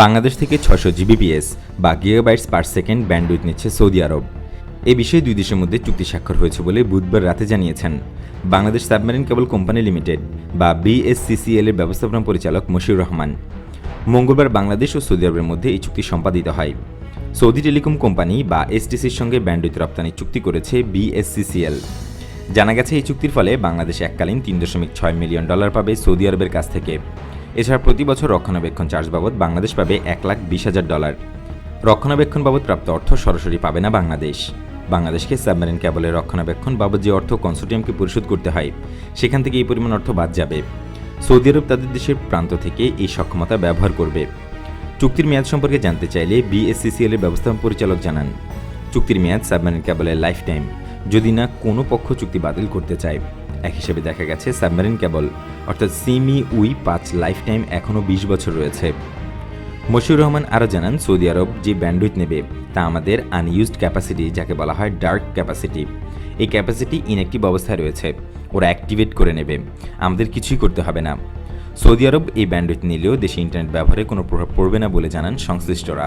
বাংলাদেশ থেকে ছশো জিবিপিএস বা গিগাবাইটস পার সেকেন্ড ব্যান্ডউইথ নিচ্ছে সৌদি আরব। এ বিষয়ে দুই দেশের মধ্যে চুক্তি স্বাক্ষর হয়েছে বলে বুধবার রাতে জানিয়েছেন। Bangladesh submarine cable company limited বা বিএসসিসিএল এর ব্যবস্থাপনা পরিচালক মশিউর রহমান। মঙ্গলবার বাংলাদেশ ও সৌদি আরবের মধ্যে এই চুক্তি সম্পাদিত হয়। সৌদি টেলিকম কোম্পানি বা এসটিসির সঙ্গে ব্যান্ডউইথ রপ্তানি চুক্তি করেছে বিএসসিসিএল জানা গেছে, এই চুক্তির ফলে বাংলাদেশ এককালীন তিন দশমিক ছয় মিলিয়ন ডলার পাবে সৌদি আরবের কাছ থেকে। এছাড়া প্রতি বছর রক্ষণাবেক্ষণ চার্জ বাবদ বাংলাদেশ পাবে এক লাখ বিশ হাজার ডলার। রক্ষণাবেক্ষণ বাবদ প্রাপ্ত অর্থ সরাসরি পাবে না বাংলাদেশ। বাংলাদেশকে সাবমেরিন ক্যাবলের রক্ষণাবেক্ষণ বাবদ যে অর্থ কনসোর্টিয়ামকে পরিশোধ করতে হয়, সেখান থেকে এই পরিমাণ অর্থ বাদ যাবে। সৌদি আরব তাদের দেশের প্রান্ত থেকে এই সক্ষমতা ব্যবহার করবে। চুক্তির মেয়াদ সম্পর্কে জানতে চাইলে বিএসসিসিএল এর ব্যবস্থাপনা পরিচালক জানান, চুক্তির মেয়াদ সাবমেরিন ক্যাবলের লাইফ টাইম যদি না কোনো পক্ষ চুক্তি বাতিল করতে চায়। এক হিসেবে দেখা গেছে, সাবমেরিন কেবল, অর্থাৎ সিমি উই পাঁচ লাইফ টাইম এখনও বিশ বছর রয়েছে। মশিউর রহমান আরও জানান, সৌদি আরব যে ব্যান্ডউইথ নেবে, তা আমাদের আনইউজড ক্যাপাসিটি যাকে বলা হয় ডার্ক ক্যাপাসিটি এই ক্যাপাসিটি ইনঅ্যাক্টিভ অবস্থায় রয়েছে, ওরা অ্যাক্টিভেট করে নেবে, আমাদের কিছুই করতে হবে না। সৌদি আরব এই ব্যান্ডউইথ নিলেও দেশে ইন্টারনেট ব্যবহারে কোনো প্রভাব পড়বে না বলে জানান সংশ্লিষ্টরা।